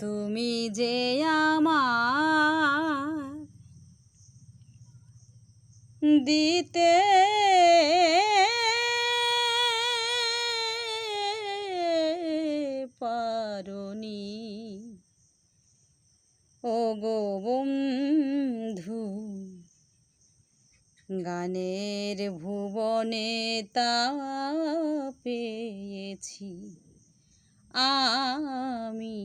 তুমি যে আমার দিতে পারনি। ও গো বন্ধু গানের ভুবনে তা পেয়েছি। আমি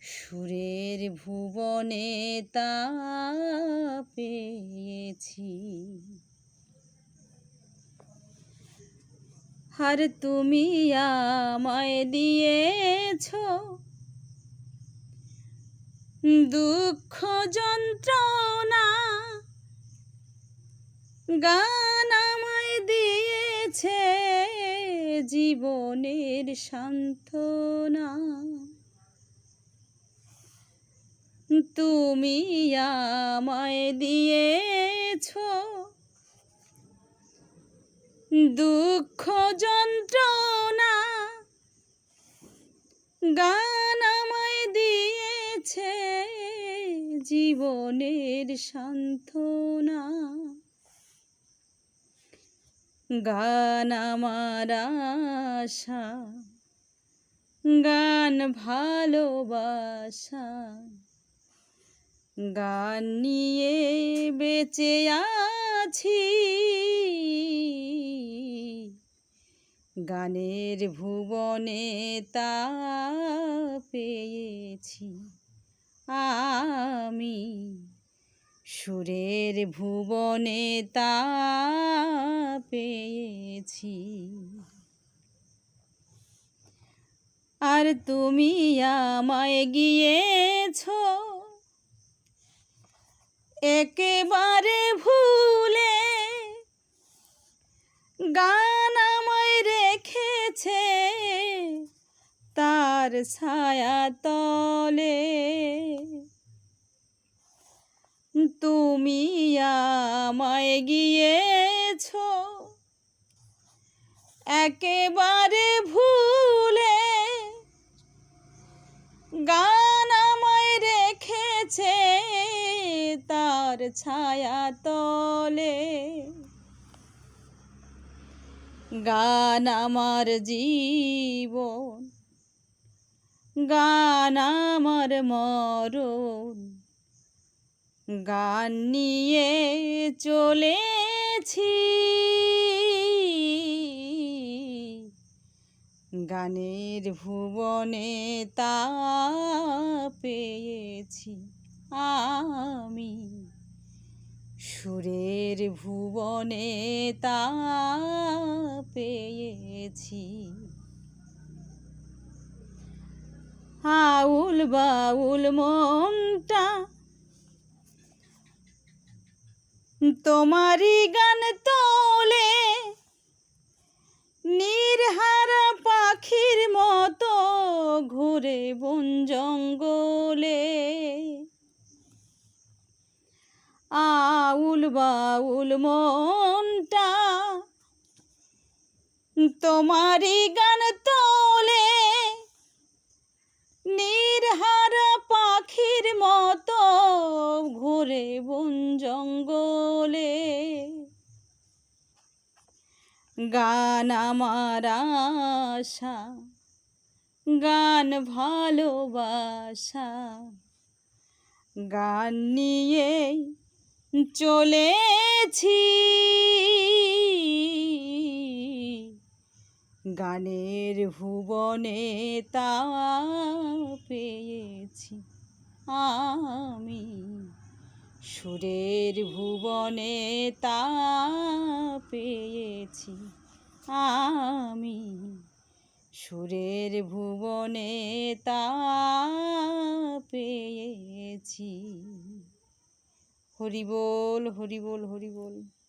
সুরের ভুবনে তা পেয়েছি আর তুমি আমায় দিয়েছ দুঃখ যন্ত্রণা গান আমায় দিয়েছে। জীবনের সান্ত্বনা। তুমি আমায় দিয়েছ দুঃখ যন্ত্রণা। গান আমায় দিয়েছে জীবনের সান্ত্বনা। গান আমার আশা, গান ভালোবাসা, গান নিয়ে বেঁচে আছি, গানের ভুবনে তা পেয়েছি আমি। সুরের ভুবনে তা পেয়েছি। আর তুমি আমায় গিয়েছ। একেবারে ভুলে গান আমায় রেখেছে। তার ছায়া তলে তুমি আমায় গিয়েছ একেবারে ভুলে গান আমায় রেখেছে তার ছায়া তলে। গান আমার জীবন, গান আমার মরণ, গান নিয়ে চলেছি। গানের ভুবনে তা পেয়েছি আমি। সুরের ভুবনে তা পেয়েছি। আউল বাউল মনটা তোমারই গান তোলে নির্হারা পাখির মতো ঘুরে বন জঙ্গলে। আউল বাউল মনটা তোমারই গান তোলে। নির্হারা পাখির মতো ঘুরে বন জঙ্গলে। গান আমার আশা গান ভালোবাসা। গান নিয়ে চলেছি গানের ভুবনে তা পেয়েছি আমি। সুরের ভুবনে তা পেয়েছি আমি। সুরের ভুবনে তা পেয়েছি। হরিবোল হরিবোল হরি বল হরি বল